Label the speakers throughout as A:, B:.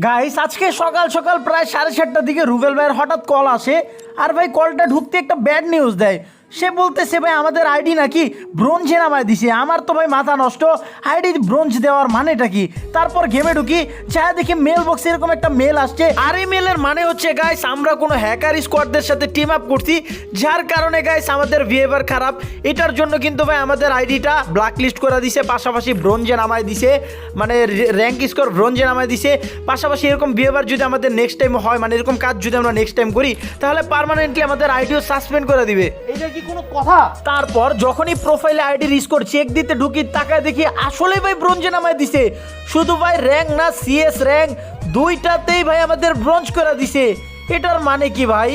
A: Guys আজকে সকাল সকাল প্রায় সাড়ে সাতটার দিকে রুবেল ভাইয়ের হঠাৎ কল আসে। আর ভাই কলটা ঢুকতে একটা ব্যাড নিউজ দেয়। সে বলতেছে, ভাই, আমাদের আইডি নাকি ব্রোঞ্জে নামায় দিছে। আমার তো ভাই মাথা নষ্ট। আইডি ব্রোঞ্জ দেওয়ার মানেটা কি? তারপর গেমে ঢুকি, যা দেখি মেল বক্সে এরকম একটা মেল আসছে। আর এই মেলের মানে হচ্ছে, গাইস, আমরা কোনো হ্যাকার স্কোয়াডদের সাথে টিম আপ করছি, যার কারণে, গাইস, আমাদের বিহেভিয়ার খারাপ। এটার জন্য কিন্তু, ভাই, আমাদের আইডিটা ব্ল্যাক লিস্ট করে দিছে, পাশাপাশি ব্রোঞ্জে নামায় দিছে মানে র্যাঙ্ক স্কোর ব্রোঞ্জে নামায় দিছে। পাশাপাশি এরকম বিহেভিয়ার যদি আমাদের নেক্সট টাইম হয় মানে এরকম কাজ যদি আমরা নেক্সট টাইম করি, তাহলে পার্মানেন্টলি আমাদের আইডিও সাসপেন্ড করে দিবে। এটা কি কোনো কথা? তারপর যখনই প্রোফাইলে আইডির স্কোর চেক দিতে ঢুকি তাকায় দেখি আসলে ভাই ব্রোঞ্জে নামায় দিছে। শুধু ভাই র্যাঙ্ক না সিএস র্যাঙ্ক দুইটাতেই ভাই আমাদের ব্রোঞ্জ করে দিছে। এটার মানে কি ভাই?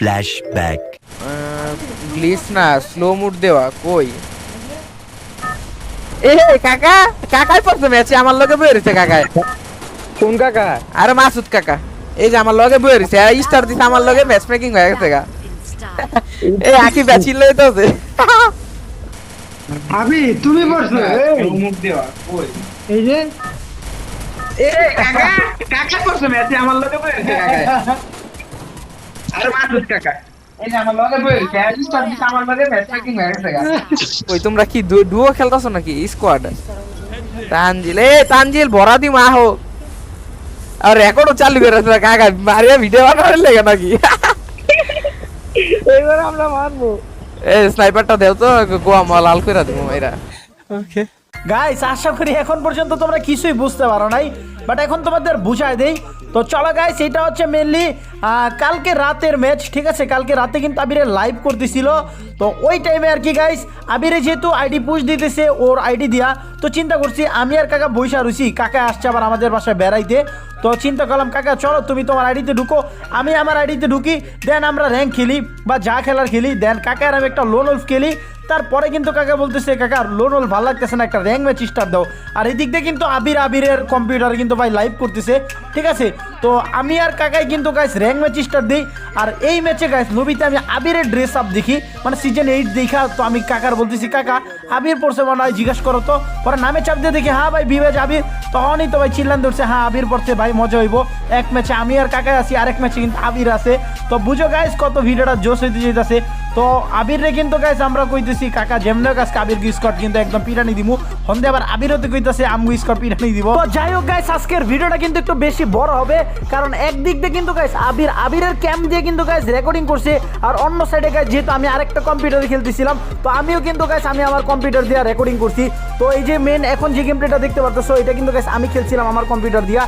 B: ফ্ল্যাশব্যাক
C: গ্লিস না স্লো মুড দেওয়া কই? এ কাকা কাকাই পড়ছে ম্যাচে আমার লগে বই রয়েছে কাকাই।
D: কোন কাকা?
C: আরে মাসুদ কাকা এই যে আমার লগে বই রয়েছে স্টার দিছে আমার লগে ম্যাচ মেকিং হয়ে গেছে গা। এই আকি ব্যাচিল লই তো
D: আবি তুমি পড়ছো মুখ দেওয়া কই? এই যে। এ কাকা। কাকা পড়ছো ম্যাচে আমার লগে বইছে কাকা আরে মাসুদ কাকা। হয়ে গা।
C: ওই তোমরা কি ডুও খেলতাছো নাকি? স্কোয়াড তানজিল এ তানজিল ভরা দি মা হো। আর রেকর্ডও চালু করে রাখছে কাকা মারিয়া ভিডিও বানানোর লেগে নাকি?
D: এবার আমরা মারবো।
C: এই স্নাইপারটা দেও তো গোয়া মা লাল করে দেবো এরা।
A: গাইস আশা করি এখন পর্যন্ত তোমরা কিছুই বুঝতে পারো নাই বাট এখন তোমাদের বুঝায় দেই তো চলো গাইস এটা হচ্ছে মেনলি কালকে রাতের ম্যাচ ঠিক আছে? কালকে রাতে কিন্তু আবিরে লাইভ করতেছিল তো ওই টাইমে আর কি গাইস আবিরে যেহেতু আইডি পুশ দিতেছে, ওর আইডি দিয়া, তো চিন্তা করছি আমি আর কাকা বৈশা রুছি কাকা আসছে আবার আমাদের বাসায় বেড়াইতে। তো চিন্তা করলাম, কাকা, চলো তুমি তোমার আইডিতে ঢুকো, আমি আমার আইডিতে ঢুকি দেন আমরা র্যাঙ্ক খেলি বা যা খেলার খেলি দেন কাকা আর আমি একটা লোন উলফ খেলি তারপরে কিন্তু কাকা বলতেছে, কাকা লোন ওল ভালো লাগতেছে না, একটা র্যাঙ্ক ম্যাচ স্টার্ট দাও। আর এদিক দিয়ে কিন্তু আবির, আবিরের কম্পিউটার কিন্তু ভাই লাইভ করতেছে, ঠিক আছে? তো আমি আর কাকাই কিন্তু গাইস র্যাঙ্ক ম্যাচ স্টার্ট দিই, আর এই ম্যাচে গাইস নবীতে আমি আবিরের ড্রেস আপ দেখি মানে সিজন এইট দেখা, তো আমি কাকার বলতেছি, কাকা, আবির পড়ছে মনে হয়, জিজ্ঞাসা করো তো। পরে নামে চাপ দিয়ে দেখি হ্যাঁ ভাই, বিবেজ আবির। তখনই তো ভাই চিল্লান ধরছে হ্যাঁ আবির পড়ছে ভাই, মজা হইব। এক ম্যাচে আমি আর কাকাই আছি, আরেক ম্যাচে কিন্তু আবির আছে। তো বুঝো গাইস কত ভিডিওটা জোশ হইতে যেতেছে তো আবিরে কিন্তু গাইস আমরা কইতেছি, কাকা যেমন গাছ আবির স্কট কিন্তু একদম পিরানি দিমু। হন্দে আবার আবিরতে কইতেছে, আমগু স্কট পিরানি দিব। তো যাই হোক গাইস আজকের ভিডিওটা কিন্তু একটু বেশি বড় হবে, কারণ একদিক দিয়ে কিন্তু গাইস আবির, আবিরের ক্যাম্প দিয়ে কিন্তু গাইস রেকর্ডিং করছে, আর অন্য সাইডে গাইস যেহেতু আমি আরেকটা কম্পিউটারে খেলতেছিলাম, তো আমিও কিন্তু গাইস আমি আমার কম্পিউটার দিয়ে রেকর্ডিং করছি। তো এই যে মেন এখন যে গেম প্লেটা দেখতে পারতেছো, এটা কিন্তু গাইস আমি খেলছিলাম আমার কম্পিউটার দিয়া,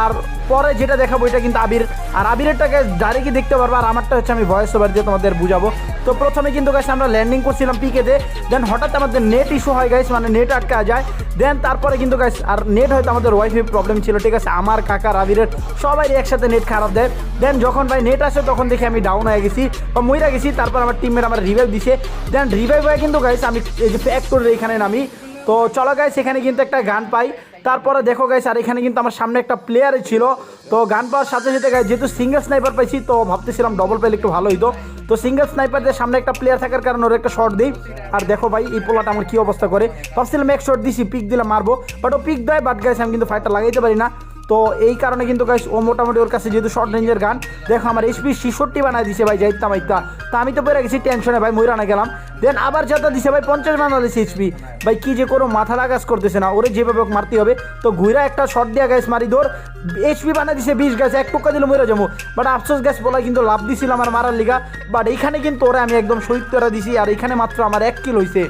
A: আর পরে যেটা দেখাবো এটা কিন্তু আবির। আর আবিরেরটা গাইস ডাইরেক্টই দেখতে পারব, আর আমারটা হচ্ছে আমি ভয়েস ওভার দিয়ে তোমাদের বুঝাবো। তো প্রথমে কিন্তু গাইস আমরা ল্যান্ডিং করছিলাম পিকেতে দেন হঠাৎ আমাদের নেট ইস্যু হয় গাইস মানে নেট আটকা যায়। দেন তারপরে কিন্তু গাইস আর নেট হয়তো আমাদের ওয়াইফাই প্রবলেম ছিল, ঠিক আছে? আমার, কাকার, আবিরের সবাই একসাথে নেট খারাপ দেয়। দেন যখন ভাই নেট আসে, তখন দেখি আমি ডাউন হয়ে গেছি বা মইরা গেছি। তারপর আমার টিমের আমার রিভাইভ দিছে। দেন রিভাইভ হয়ে কিন্তু গাইস আমি এই যে প্যাক করে এখানে নামি। তো চলো গাইস এখানে কিন্তু একটা গান পাই। তারপরে দেখো গাইস আর এখানে কিন্তু আমার সামনে একটা প্লেয়ার ছিল। তো গান পাওয়ার সাথে সাথে গাই যেহেতু সিঙ্গেল স্নাইপার পাইছি, তো ভাবতেছিলাম ডবল পেলে একটু ভালো হইতো। তো সিঙ্গেল স্নাইপারদের সামনে একটা প্লেয়ার থাকার কারণে ওর একটা শর্ট দিই। আর দেখো ভাই, এই পোলাটা আমার কী অবস্থা করে। ভাবছিলাম এক শর্ট দিছি পিক দিলে মারবো। বাট ও পিক দেয় বাট গাইস আমি কিন্তু ফাইটটা লাগাইতে পারি না। তো এই কারণে কিন্তু গাইস ও মোটামুটি ওর কাছে যেহেতু শর্ট রেঞ্জের গান, দেখো আমার এইচপি ছিষট্টি বানায় দিছে ভাই যাইতা মাইতা তা আমি তো পেরে গেছি টেনশনে ভাই, ময়রানা গেলাম। দেন আবার যাতা দিছে ভাই পঞ্চাশ বানা দিছে এইচপি ভাই কি যে কোনো মাথা লাগাস করতেছে না, ওরে যেভাবে হোক মারতে হবে। তো ঘুরা একটা শর্ট দিয়া গাইস মারি ধর। এইচপি বানা দিছে বিশ গাছ এক টুকা দিলে মরে যাব বাট আফসোস গ্যাস বলা কিন্তু লাভ দিছিল আমার মারার লিগা। বাট এইখানে কিন্তু ওরে আমি একদম শহীদ করে দিছি, আর এখানে মাত্র আমার এক কিলো হইছে।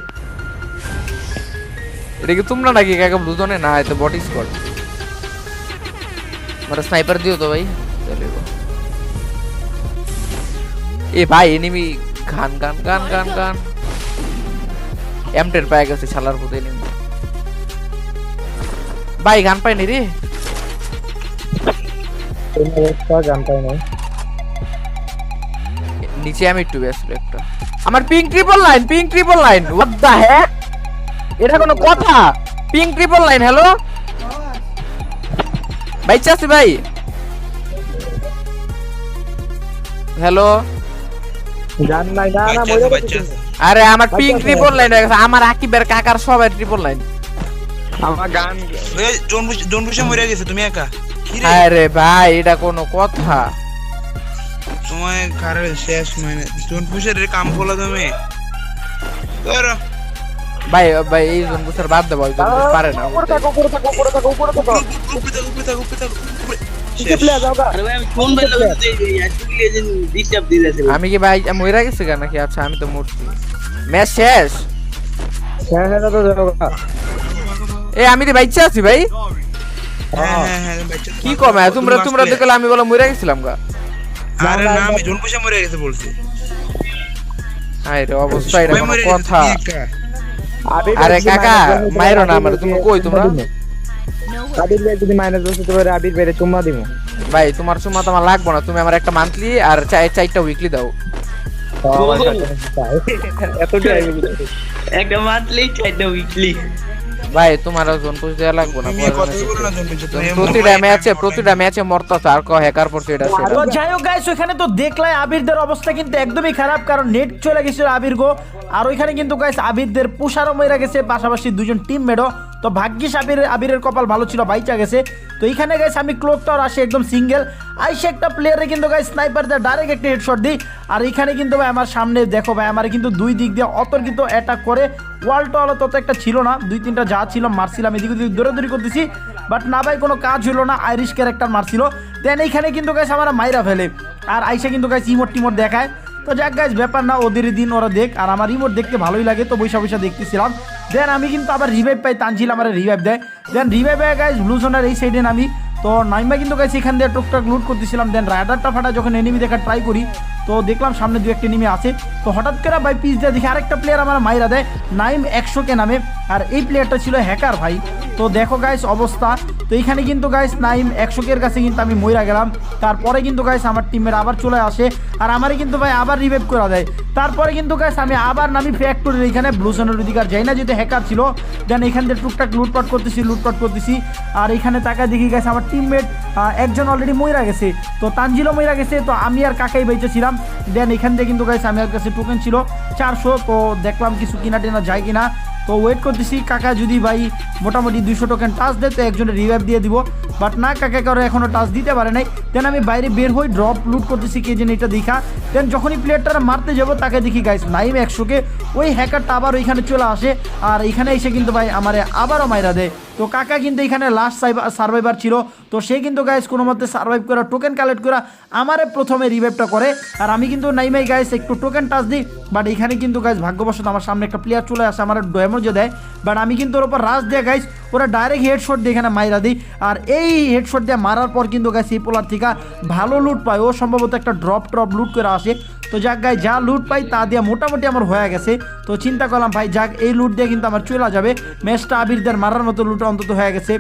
C: এটা কি তোমরা নাকি কাকা দুজনে না? এতে বট স্কোয়াড মানে স্নাইপার দিও তো ভাই চলেগো। এ ভাই এনিমি গান গান গান গান গান। এমটের পায়ে গেছে ছালার পথে এনিমি ভাই গান পাইনি রে।
D: গান পাই নাই
C: নিচে আমি একটু ব্যস্ত একটা। আমার pink triple line pink triple line what the heck এটা কোনো কথা। পিঙ্ক ট্রিপল লাইন হ্যালো ভাই চাষি ভাই। হ্যালো
B: জান নাই না না গেছে।
C: আরে আমার পিং ট্রিপল লাইন হয়ে গেছে আমার আকিবের কাকার সবাই ট্রিপল লাইন
B: আমার গান
E: মরে গেছে তুমি একা? কি রে?
C: আরে ভাই এটা কোনো কথা।
E: তোমায় কারে শেষ মানে জনবুশের কাম করলা তুমি। ধরো।
C: ভাই ভাই এই জন বুঝার বাদ দেবো এই জন পারে না।
B: উপরে থাকো উপরে থাকো উপরে থাকো উপরে থাকো।
E: উপরে থাক উপরে থাক উপরে থাক
C: আমি কি ভাই মইরা গেছি কেন নাকি? আচ্ছা আমি তো মরছি। ম্যাচ শেষ?
B: হ্যাঁ হ্যাঁ
C: এ আমি তো বাইচে আছি ভাই।
E: হ্যাঁ হ্যাঁ হ্যাঁ
C: কি কমে তোমরা তোমরা দেখলে আমি বলে মইরা গেছিলাম গা।
E: আরে না আমি জনবুশে মরে গেছে বলছি।
C: আরে রে অবস্থা
E: মরে গেছে,
C: কথা। আরে
B: যদি
C: কাকা, মাইরো না
B: আবির
C: আমারে, তুমি কই তোমরা?
B: আবির ভাই যদি মাইনাস বসে পারে আবির ভাইরে চুম্মা দিব
C: ভাই তোমার সময় তো আমার লাগবে না তুমি আমার একটা মান্থলি আর চাই চারটা উইকলি দাও।
B: এত
F: একটা মান্থলি চারটা উইকলি
C: ভাই তোমার জন পুষ দেওয়া লাগবে না প্রতিটা ম্যাচে প্রতিটা ম্যাচে মরতাছে আর ক হ্যাকার পড়ছে এটা
A: তো যাই হোক গাইস ওখানে তো দেখলাই আবিরদের অবস্থা কিন্তু একদমই খারাপ কারণ নেট চলে গেছিল আবির গো। আর ওইখানে কিন্তু গাইস আবিরদের পুষারও মেরা গেছে পাশাপাশি দুজন টিম মেডও তো ভাগ্যিস আবির আবিরের কপাল ভালো ছিল বাইচা গেছে। তো এইখানে গাইস আমি ক্লোক টাওয়ার আসি একদম সিঙ্গেল আইসে একটা প্লেয়ারে কিন্তু গাইস স্নাইপার দিয়ে ডাইরেক্ট একটা হেডশট দিই। আর এখানে কিন্তু ভাই আমার সামনে দেখো ভাই, আমার কিন্তু দুই দিক দিয়ে অতর্কিত অ্যাটাক করে। ওয়াল টল তত একটা ছিল না, দুই তিনটা যা ছিল মারছিলাম, এদিক ওদিক দৌড়াদৌড়ি করতেছি। বাট না ভাই, কোনো কাজ হলো না আইরিশ ক্যারেক্টার মারছিল। দেন এইখানে কিন্তু গাইস আমার মাইরা ফেলে। আর আইসা কিন্তু গাইস ইমোট টিমোট দেখায়। তো যাক গাইস ব্যাপার না, ওদের দিন ওরা দেখ। আর আমার ইমোট দেখতে ভালোই লাগে, তো বৈশা বৈশা দেখতেছিলাম। দেন আমি কিন্তু আবার রিভাইভ পাই, তানজিল আমার রিভাইভ দেয়। দেন রিভাইভ পাই গাইস ব্লু জোনের এই সাইডে নামি। তো নাইমা কিন্তু গাইছি এখান দিয়ে টুকটাক লুট করতেছিলাম। দেন রাইডারটা ফাটা যখন এনিমি দেখার ট্রাই করি তো দেখলাম সামনে দু একটা এনিমি আছে। তো হঠাৎ করে ভাই পিস দিয়ে দেখি আরেকটা প্লেয়ার আমার মাইরা দেয়, নাইম একশোকে নামে। আর এই প্লেয়ারটা ছিল হ্যাকার ভাই। তো দেখো গাইস অবস্থা। তো এইখানে কিন্তু গাইস নাইম একশোকের কাছে কিন্তু আমি মইরা গেলাম। তারপরে কিন্তু গাইস আমার টিমের আবার চলে আসে। আর আমারই কিন্তু ভাই আবার রিভাইভ করা দেয়। তারপরে কিন্তু গাইস আমি আবার নামি ফ্যাক্টরির এখানে ব্লু সোনের অধিকার যাই না যেহেতু হ্যাকার ছিল দেন এখান থেকে টুকটাক লুটপাট করতেছি লুটপাট করতেছি। আর এখানে তাকায় দেখি গাইস আমার টিমমেট একজন অলরেডি মইরা গেছে। তো তানজিলও মইরা গেছে। তো আমি আর কাকাই বেঁচে ছিলাম। দেন এখান থেকে কিন্তু গাইস আমার কাছে টোকেন ছিল। চারশো, তো দেখলাম কিছু কিনা টিনা যায় কিনা। তো ওয়েট করতেছি, কাকা যদি ভাই মোটামুটি দুইশো টোকেন টাচ দেয়, তো একজনের রিভাইভ দিয়ে দিব। বাট না কাকা কারও এখনও টাচ দিতে পারে নাই। দেন আমি বাইরে বের হই ড্রপ লুট করতেছি, কে যেন এটা দেখা। দেন যখনই প্লেয়ারটা মারতে যাব, তাকে দেখি গাইস নাইম একশোকে ওই হ্যাকারটা আবার ওইখানে চলে আসে। আর এখানে এসে কিন্তু ভাই আমারে আবারও মাইরা দেয়। তো কাকা কিন্তু এখানে লাস্ট সার্ভাইভার ছিল। তো সে কিন্তু গাইস কোনো মতে সার্ভাইভ করা টোকেন কালেক্ট করা আমারে প্রথমে রিভাইভটা করে। আর আমি কিন্তু নাইমাই গাইস একটু টোকেন টাচ দিই। বাট এখানে কিন্তু গাইস ভাগ্যবশত আমার সামনে একটা প্লেয়ার চলে আসে, আমার ড্যামেজও দেয়। বাট আমি কিন্তু ওর উপর রাজ দিয়ে গাইস ওরা ডাইরেক্ট হেডশট দিয়ে এখানে মাইরা দিই। আর এই হেডশট দিয়ে মারার পর কিন্তু গাইস এই পোলার থেকে ভালো লুট পায়। ও সম্ভবত একটা ড্রপ ট্রপ লুট করে আসে। তো যাক গাই যা লুট পাই তা দিয়ে মোটামুটি আমার হয়ে গেছে। তো চিন্তা করলাম ভাই, যাক এই লুট দিয়ে কিন্তু আমার চলে যাবে। ম্যাচটা আবিরদের মারার মতো লুট অন্তত হয়ে গেছে।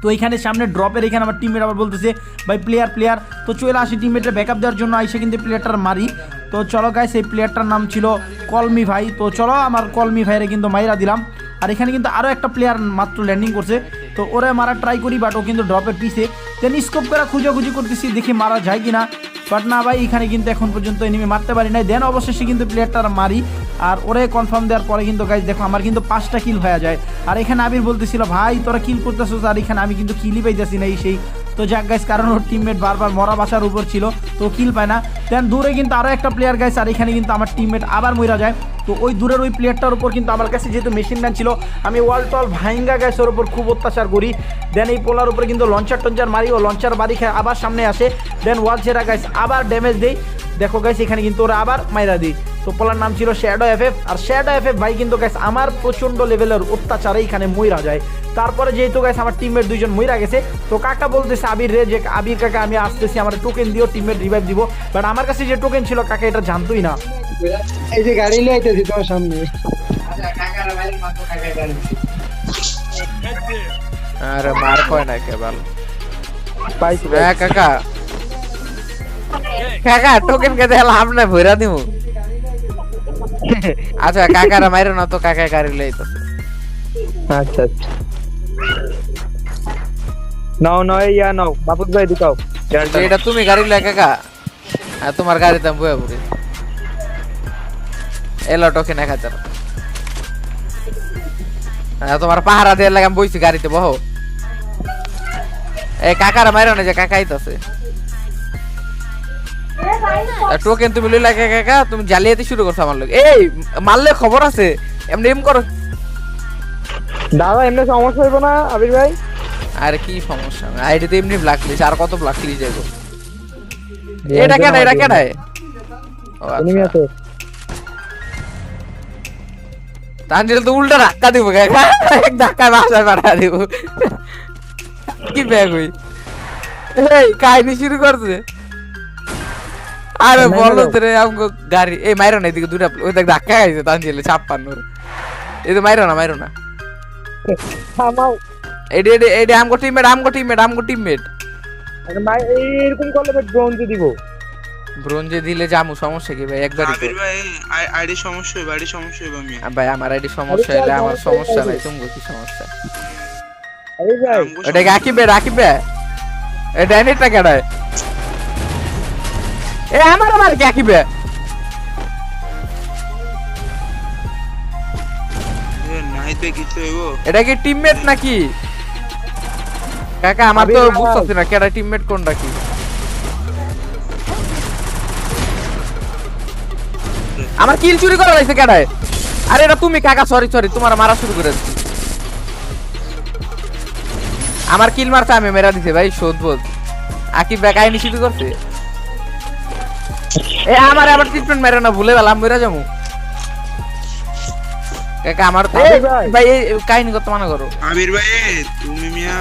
A: তো এইখানে সামনে ড্রপের এখানে আমার টিমমেট আবার বলতেছে, ভাই প্লেয়ার প্লেয়ার তো চলে আসি টিমমেটের ব্যাকআপ দেওয়ার জন্য, আইসে কিন্তু প্লেয়ারটার মারি। তো চলো গাইস এই প্লেয়ারটার নাম ছিল কলমি ভাই। তো চলো আমার কলমি ভাইরে কিন্তু মাইরা দিলাম। আর এখানে কিন্তু আরও একটা প্লেয়ার মাত্র ল্যান্ডিং করছে। তো ওরে মারা ট্রাই করি বাট ও কিন্তু ড্রপের পিছে। দেন স্কোপ করে খুঁজাখুঁজি করতেছি, দেখি মারা যায় কিনা। বাট না ভাই, এখানে কিন্তু এখন পর্যন্ত এনিমি মারতে পারি নাই। দেন অবশেষে কিন্তু প্লেয়ারটার মারি। আর ওরে কনফার্ম দেওয়ার পরে কিন্তু গাইজ দেখো আমার কিন্তু পাঁচটা কিল হয়ে যায়। আর এখানে আবির বলতেছিল, ভাই, তোরা কিল করতেছিস আর এখানে আমি কিন্তু কিলই পাইতেছি না এই সেই। তো যাক গাইস কারণ ওর টিমমেট বারবার মরা বাসার উপর ছিল, তো কিল পায় না। দেন দূরে কিন্তু আরও একটা প্লেয়ার গাইস আর এখানে কিন্তু আমার টিমমেট আবার মইরা যায়। তো ওই দূরের ওই প্লেয়ারটার উপর কিন্তু আমার কাছে যেহেতু মেশিন ম্যান ছিল, আমি ওয়াল টল ভাইঙ্গা গ্যাস ওর উপর খুব অত্যাচার করি। দেন এই পোলার উপরে কিন্তু লঞ্চার টঞ্চার মারি, ও লঞ্চার বাড়ি খেয়ে আবার সামনে আসে। দেন ওয়াল ছেড়া গাইস আবার ড্যামেজ দেই দেখো গাইস এখানে কিন্তু ওরা আবার মাইরা দিই তো পোলার নাম ছিল শ্যাডো এফ এফ আর শ্যাডো এফ এফ ভাই কিন্তু গাইস আমার প্রচণ্ড লেভেলের অত্যাচারে এখানে মইরা যায়। তারপরে যেহেতু গাইস আমার টিমের দুইজন মইরা গেছে তো কাকা বলতেছে আবির রে যে আবির কাকা আমি আসতেছি আমার টোকেন দিও টিমের রিভাইভ দিব। বাট আমার কাছে যে টোকেন ছিল কাকা এটা জানতোই না।
B: এই যে গাড়ি নিয়ে আইতেছি তোমার সামনে।
C: আরে মার কয় না কেবল।
B: পাইছি
C: হ্যাঁ কাকা। কাকা টোকেন কে দেখ লাভ নাই ভইরা দিমু। আচ্ছা কাকারা মাইরো না তো কাকা গাড়ি লইতো
B: আচ্ছা আচ্ছা। নাও নাও ইয়া নাও বাপুত ভাই দিকাও
C: এটা তুমি গাড়ি লয় কাকা। আর তোমার গাড়িতে আমি বয়ে পড়ি। এলো টোকেন এক হাজার তোমার পাহারা দিয়ে লাগে আমি বইছি গাড়িতে বহ। এই কাকারা মাইরো না যে কাকাই তো আছে টোকেন তুমি লইলা কাকা তুমি জালিয়াতি শুরু করছ আমার লোক এই মারলে খবর আছে এমনি এম করো।
B: দাদা এমনি সমস্যা হইব না আবির ভাই?
C: আরে কি সমস্যা আইডি তো এমনি ব্ল্যাক লিস্ট আর কত ব্ল্যাক লিস্ট যাইব এটা কেন এটা কেন
B: এনিমি
C: আচ্ছা।
B: আছে।
C: তানজিল তো উল্টা ধাক্কা দিব কাকা এক ধাক্কা দিব। কি ব্যাগ হই এই কাহিনী শুরু করছে। আরে বলো রে আমগো গাড়ি। এই মাইরো না এদিকে দুটা ওই দেখ ধাক্কা খাইছে তানজিল ছাপ্পান্নর। এই তো মাইরো না মাইরো না।
B: থামাও।
C: এডি এডি এডি আমগো টিমমেট আমগো টিমমেট আমগো টিমমেট
B: আরে ভাই এইরকম করলে ভাই ব্রোঞ্জে দিব।
C: ব্রোঞ্জে দিলে জামু সমস্যা কি ভাই? একবারই তো
E: আবির ভাই আইডি সমস্যা হইব আইডি সমস্যা হইব আমি।
C: ভাই আমার আইডি সমস্যা হলে আমার সমস্যা নাই তুমি কি সমস্যা?
B: আবির ভাই।
C: এটা কি আকিবে রাকিবে এটা এনিটা কেডায়? এ আমার আমার কি এটা কি টিমমেট নাকি? কাকা আমার তো বুঝতেছি না কেডা টিমমেট কোনটা কি? আমার কিল চুরি করা লাগছে কেডায়? আরে এটা তুমি কাকা সরি সরি তোমার মারা শুরু করে দিছি। আমার কিল মারছে আমি মেরা দিছে ভাই শোধ বোধ। আকিব ভাই কাহিনী শুরু করছে? এ আমার আবার ট্রিটমেন্ট মেরে না ভুলে গেলাম মেরা যাব। কাকা আমার তো
B: ভাই।
C: কাহিনী করতে মানা করো?
E: আবির ভাই তুমি মিয়া।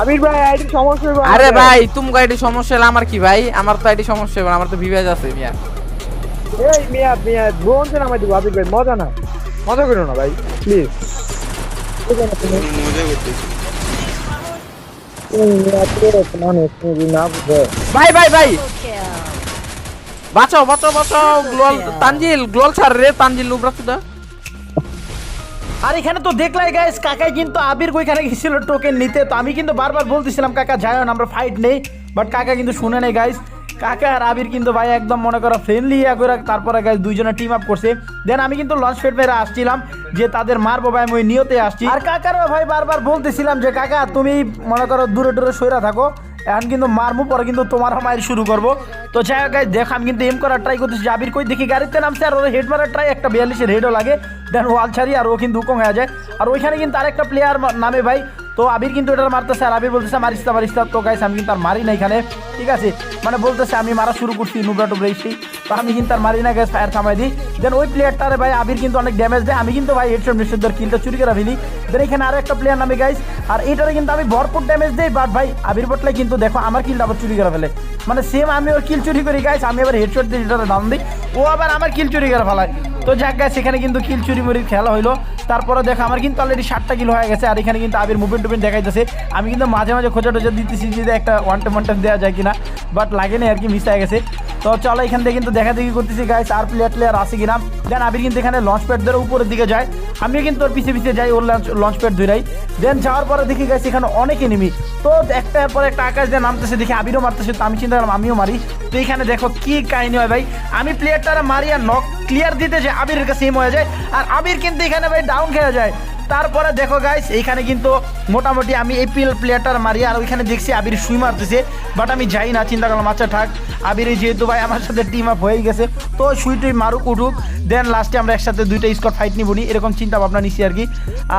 B: আবির ভাই আইডি সমস্যা হইব
C: আরে ভাই তুমি আইডি সমস্যা হলে আমার কি ভাই? আমার তো আইডি সমস্যা না, আমার তো বিভাজ আছে মিয়া।
B: এই মিয়া মিয়া নামাই দিব আবির ভাই মজা না। মজা করো না ভাই প্লিজ
E: তুমি মজা করতেছি।
B: না বুঝে।
C: ভাই ভাই ভাই বাঁচাও বাঁচাও বাঁচাও। গ্লোয়াল তানজিল গ্লোয়াল ছাড় রে তানজিল উবরাতে দা
A: আর এখানে তো দেখলাই গাইস কাকাই কিন্তু আবির ওইখানে গেছিল টোকেন নিতে। তো আমি কিন্তু বারবার বলতেছিলাম কাকা যাই না আমরা ফাইট নেই। বাট কাকা কিন্তু শুনে নেই গাইস কাকা আর আবির কিন্তু ভাই একদম মনে করো ফ্রেন্ডলি ইয়া করে তারপরে গাইস দুইজনে টিম আপ করছে। দেন আমি কিন্তু লঞ্চ ফেট মেরে আসছিলাম যে তাদের মারবো ভাই আমি ওই নিয়তে আসছি। আর কাকারও ভাই বারবার বলতেছিলাম যে কাকা তুমি মনে করো দূরে দূরে সইরা থাকো। এখন কিন্তু মারমু, পরে কিন্তু তোমার মায়ের শুরু করব। তো যাই হোক দেখ, আমি কিন্তু এম করার ট্রাই করতেছি। জাবির কই দেখি, গাড়িতে নামছে আর ওর হেড মারার ট্রাই একটা বিয়াল্লিশের হেডও লাগে। দেন ওয়াল ছাড়ি আর ও কিন্তু উকম হয়ে যায়। আর ওইখানে কিন্তু আরেকটা প্লেয়ার নামে ভাই। তো আবির কিন্তু এটা মারতেছে আর আবির বলতেছে মারিস্তা মারিস্তা তো। গাইস আমি কিন্তু আর মারি না এখানে। ঠিক আছে? মানে বলতেছে, আমি মারা শুরু করছি, নুবরা টুবরা ইসি তো আমি কিন্তু আর মারি না গ্যাস ফায়ার থামাই দিই। দেন ওই প্লেয়ারটারে ভাই আবির কিন্তু অনেক ড্যামেজ দেয়। আমি কিন্তু ভাই হেডশট নিশ্চিত কিলটা চুরি করে ফেলি। দেন এখানে আরও একটা প্লেয়ার নামে গাইস আর এইটারে কিন্তু আমি ভরপুর ড্যামেজ দেই বাট ভাই আবির বটলে কিন্তু দেখো, আমার কিলটা আবার চুরি করে ফেলে। মানে সেম আমি ওর কিল চুরি করি গাইস আমি আবার হেডশট দিয়ে এটারে ডাউন দিই। ও আবার আমার কিল চুরি করে ফেলায়। তো যাক গাছ এখানে কিন্তু কিল চুরি মুরির খেলা হইল। তারপরে দেখো, আমার কিন্তু অলরেডি ষাটটা কিল হয়ে গেছে, আর এখানে কিন্তু আবির মুভমেন্ট টুভমেন্ট দেখাইতেছে। আমি কিন্তু মাঝে মাঝে খোঁজা টোজা দিতেছি যে একটা ওয়ান টাইম ওয়ান টাইম দেওয়া যায় কিনা বাট লাগে না আর কি মিস হয়ে গেছে। তো চলো এখান থেকে কিন্তু দেখা দেখি করতেছি গাইস আর প্লেয়ার প্লেয়ার আসে কিনা? দেন আবির কিন্তু এখানে লঞ্চ প্যাড ধরে উপরের দিকে যায়। আমিও কিন্তু ওর পিছিয়ে পিছিয়ে যাই, ওর লঞ্চ লঞ্চ প্যাড ধরাই দেন যাওয়ার পরে দেখি গাইস এখানে অনেক এনিমি তো একটার পর একটা আকাশ দিয়ে নামতেছে, দেখি আবিরও মারতেছে, তো আমি চিন্তা করলাম, আমিও মারি। তো এখানে দেখো কি কাহিনী হয়, ভাই। আমি প্লেয়ারটারা মারি আর নক ক্লিয়ার দিতে যে আবিরের কাছে সেম হয়ে যায়। আর আবির কিন্তু এখানে, ভাই ডাউন খেয়ে যায়। তারপরে দেখো গাইস এইখানে কিন্তু মোটামুটি আমি এই পিল প্লেয়ারটার মারি আর ওইখানে দেখছি আবির সুই মারতেছে বাট আমি যাই না, চিন্তা করলাম আচ্ছা থাক, আবির যেহেতু ভাই আমার সাথে টিম আপ হয়ে গেছে, তো সুই টুই মারুক, উঠুক দেন লাস্টে আমরা একসাথে দুইটা স্কট ফাইট নিবনি এরকম চিন্তা ভাবনা নিছি আর কি।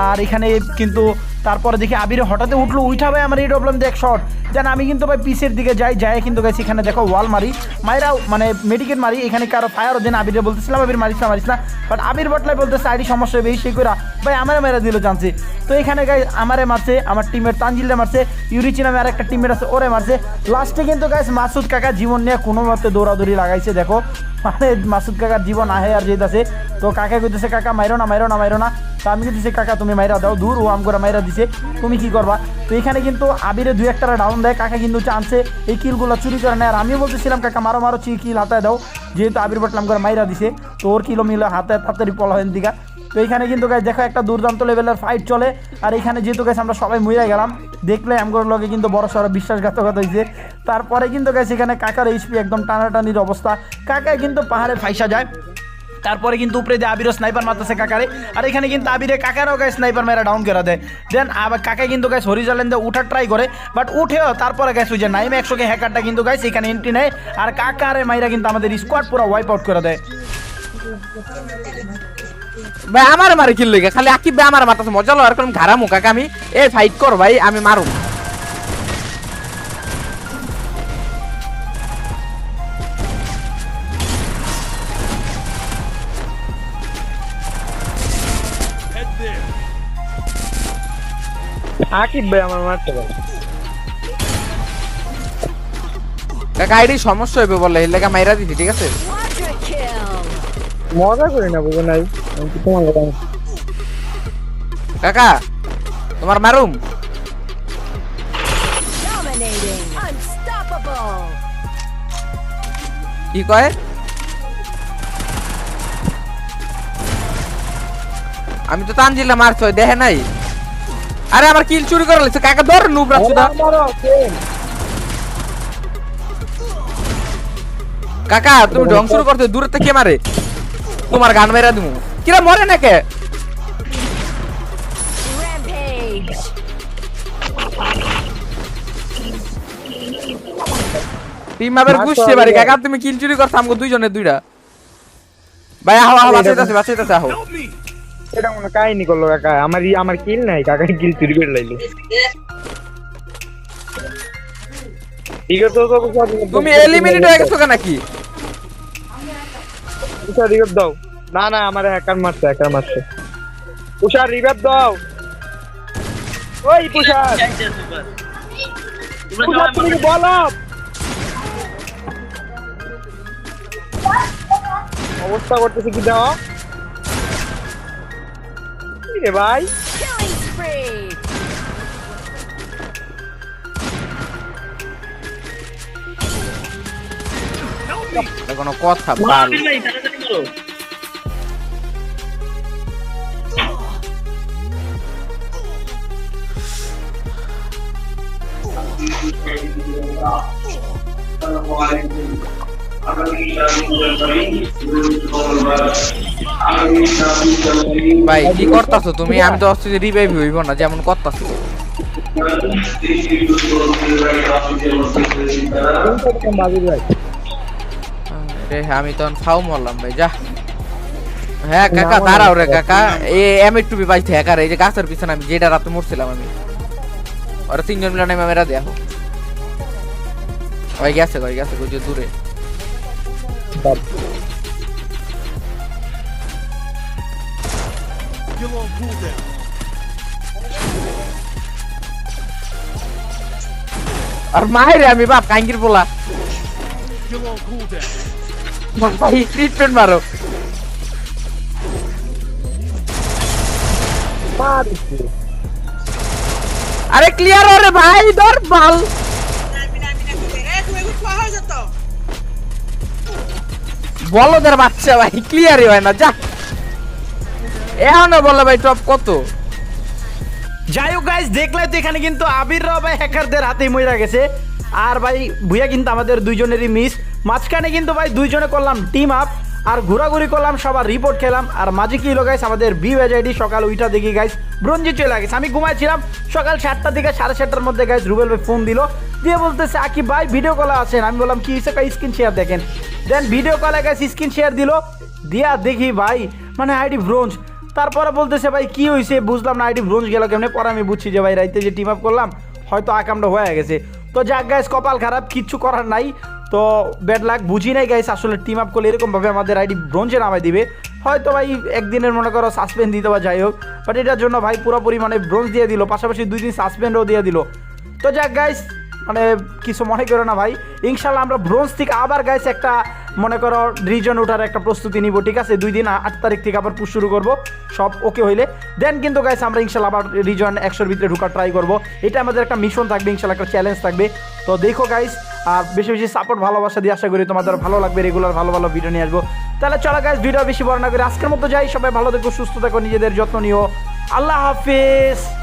A: আর এখানে কিন্তু তারপরে দেখি আবির হঠাৎ উঠল, উঠা ভাই আমার এই প্রবলেম দেখ শর্ট দেন আমি কিন্তু ভাই পিসের দিকে যাই যাই কিন্তু গাইছি এখানে, দেখো ওয়াল মারি। মায়েরা মানে মেডিকেট মারি, এখানে কারও ফায়ার দেন, আবিরে বলতেছিলাম, আবির মারিস না মারিস না। বাট আবির বটলাই বলতেছে, আইডি সমস্যা হবে এই সেই করে ভাই, আমার মেরা দিল চান্সে তো এখানে গাই আমারে মারছে, আমার টিমের তানজিলরে মারছে, ইউরিচি নামে আর একটা টিমের আছে, ওরে মারছে। লাস্টে কিন্তু গাইস মাসুদ কাকা জীবন নিয়ে কোনো মতে দৌড়াদৌড়ি লাগাইছে, দেখো। মানে মাসুদ কাকার জীবন আহে আর যেতেছে তো কাকা কইতেছে, কাকা, মাইরো না মাইরো না মাইরো না। তো আমি কইতেছি, কাকা, তুমি মাইরা দাও, দূর, ও আমগোরা মাইরা দিছে, তুমি কি করবা? তো এখানে কিন্তু আবিরে দুই একটা ডাউন দেয়, কাকা কিন্তু চান্সে এই কিলগুলো চুরি করে নেয়। আর আমিও বলতেছিলাম, কাকা, মারো মারো চি কিল হাতায় দাও। যেহেতু আবির বটলাম করে মাইরা দিছে, তো ওর কিলো মিলে হাতে তাড়াতাড়ি পলা হয় দিকা তো এখানে কিন্তু গাছ দেখো একটা দুর্দান্ত লেভেলের ফাইট চলে। আর এখানে যেহেতু গাছ আমরা সবাই মরে গেলাম, দেখলে আমগোর লগে কিন্তু বড় সড়ো বিশ্বাসঘাতকতা হয়েছে। তারপরে কিন্তু গাছ এখানে কাকার এইচপি একদম টানাটানির অবস্থা। কাকায় কিন্তু পাহাড়ে ফাইসা যায়। তারপরে কিন্তু উপরে দিয়ে আবিরও স্নাইপার মারতেছে কাকারে। আর এখানে কিন্তু আবিরে কাকারও গায়ে স্নাইপার মেরা ডাউন করে দেয়। দেন আবার কাকায় কিন্তু গাছ হরিজালেন দিয়ে উঠার ট্রাই করে। বাট উঠেও তারপরে গাছ ওই যে নাইম একশোকে হ্যাকারটা কিন্তু গাছ এখানে এন্ট্রি নেয়। আর কাকারে মাইরা কিন্তু আমাদের স্কোয়াড পুরো ওয়াইপ আউট করে দেয়।
C: ভাই আমার মারে কিল লেগে খালি আকিব ভাই আমার মারতাছে মজা লো আর কোন ঘাড়া মুখাকে আমি এ ফাইট কর ভাই আমি মারুম।
B: আকিব ভাই আমার মারতে পারে।
C: কাকা আইডি সমস্যা হইবে বলে মাইরা দিছি ঠিক আছে?
B: মজা করি না বুঝো নাই। কি
C: কাকা তোমার মারুম. কি কয়? আমি তো তানজিলা মারছ দেখে নাই। আরে আমার কিল চুরি করে লেছে কাকা ধর নুব রাখছুদা
B: আমারও same।
C: কাকা তুমি ঢং শুরু করতে দূরে থেকে কে মারে। তোমার গান মেরা দিমু। কিরা মরে না কে
G: Rampage.
C: টিম আবার
B: হবে
C: পারি কাকা তুমি কিল চুরি করছ আমগো দুইজনের দুইটা ভাই আহো আহো বাঁচাইতাছে বাঁচাইতাছে আহো
B: এটা মনে হয় কাহিনী করল কাকা আমার ই- আমার কিল নাই কাকা কিল চুরি করে লাইলো
C: তুমি এলিমিনেট হয়ে গেছো নাকি
B: দাও না না আমার হ্যাকার মারছে হ্যাকার মারছে। উষা রিভাইভ দাও। ওই উষা উষা তুমি বলো অবস্থা করতেছে কি দাও? রে ভাই?
C: কোনো কথা বাল ভাই, কি করতাছো তুমি? আমি তো অস্তিত্ব রিভাইভ হইব না, যেমন করতাছো। আমি তখন ফাউ মরলাম ভাই, যা। হ্যাঁ কাকা, দাঁড়াও রে, কাকা। এ এম একটু পাইছে, হ্যাকার, এই যে গাছের পিছনে আমি যেটা রাতে মরছিলাম আমি। ওরা তিনজন মিলে নেমে মেরা দেখো ওই গেছে ওই গেছে যে দূরে আর মায়ের আমি বাপ কাঙ্গির পোলা ভাই ট্রিটমেন্ট মারো
B: মারছে
C: আরে ক্লিয়ার ওরে ভাই, ধর বাল। বাচ্চা ভাই ক্লিয়ারই হয় না, যা। এখনও ভাই টপ কত?
A: যাই হোক গাইজ দেখলে তো এখানে কিন্তু আবিররাও ভাই হ্যাকারদের হাতেই মইরা গেছে। আর ভাই, ভুইয়া কিন্তু আমাদের দুইজনেরই মিস মাঝখানে কিন্তু ভাই দুইজনে করলাম টিম আপ আর ঘোরাঘুরি করলাম, সবার রিপোর্ট খেলাম। আর মাঝে কি হলো গাইস আমাদের বি আইডি সকাল ওইটা দেখি গাইস ব্রঞ্জি চলে গেছে। আমি ঘুমাইছিলাম সকাল সাতটা থেকে সাড়ে সাতটার মধ্যে গাইস রুবেল ভাই ফোন দিল। দিয়ে বলতেছে আকিব ভাই ভিডিও কলে আছেন? আমি বললাম, কি হিসেবে স্ক্রিন শেয়ার দেখেন? দেন ভিডিও কলে গাইস স্ক্রিন শেয়ার দিল। দিয়া দেখি ভাই মানে আইডি ব্রোঞ্জ। তারপরে বলতেছে, ভাই, কি হয়েছে বুঝলাম না আইডি ব্রোঞ্জ গেল কেমনে? পরে আমি বুঝছি যে, ভাই, রাইতে যে টিম আপ করলাম, হয়তো আকামটা হয়ে গেছে। তো যাক গাইস কপাল খারাপ কিচ্ছু করার নাই। তো ব্যাড লাক বুঝি নাই গাইস আসলে টিম আপ করলে এরকমভাবে আমাদের আইডি ব্রোঞ্জে নামাই দিবে। হয়তো ভাই একদিনের মনে করো সাসপেন্ড দিতে বা যাই হোক বাট এটার জন্য ভাই পুরোপুরি মানে ব্রোঞ্জ দিয়ে দিল, পাশাপাশি দুই দিন সাসপেন্ডও দিয়ে দিল। তো যাক গাইস মানে কিছু মনে করো না ভাই, ইনশাল্লাহ আমরা ব্রোঞ্জ থেকে আবার গাইস একটা মনে করো রিজন ওঠার একটা প্রস্তুতি নিব, ঠিক আছে? দুই দিন আট তারিখ থেকে আবার পুশ শুরু করব, সব ওকে হইলে। দেন কিন্তু গাইস আমরা ইনশাল্লাহ আবার রিজন একশোর ভিতরে ঢুকার ট্রাই করব। এটা আমাদের একটা মিশন থাকবে, ইনশাল্লাহ একটা চ্যালেঞ্জ থাকবে। তো দেখো গাইস আর বেশি বেশি সাপোর্ট ভালোবাসা দিয়ে আশা করি তোমাদের ভালো লাগবে রেগুলার ভালো ভালো ভিডিও নিয়ে আসব। তাহলে চলো গাইস ভিডিও বেশি বড় না করে আজকের মতো যাই। সবাই ভালো থেকো, সুস্থ থাকো, নিজেদের যত্ন নিও। আল্লাহ হাফিজ!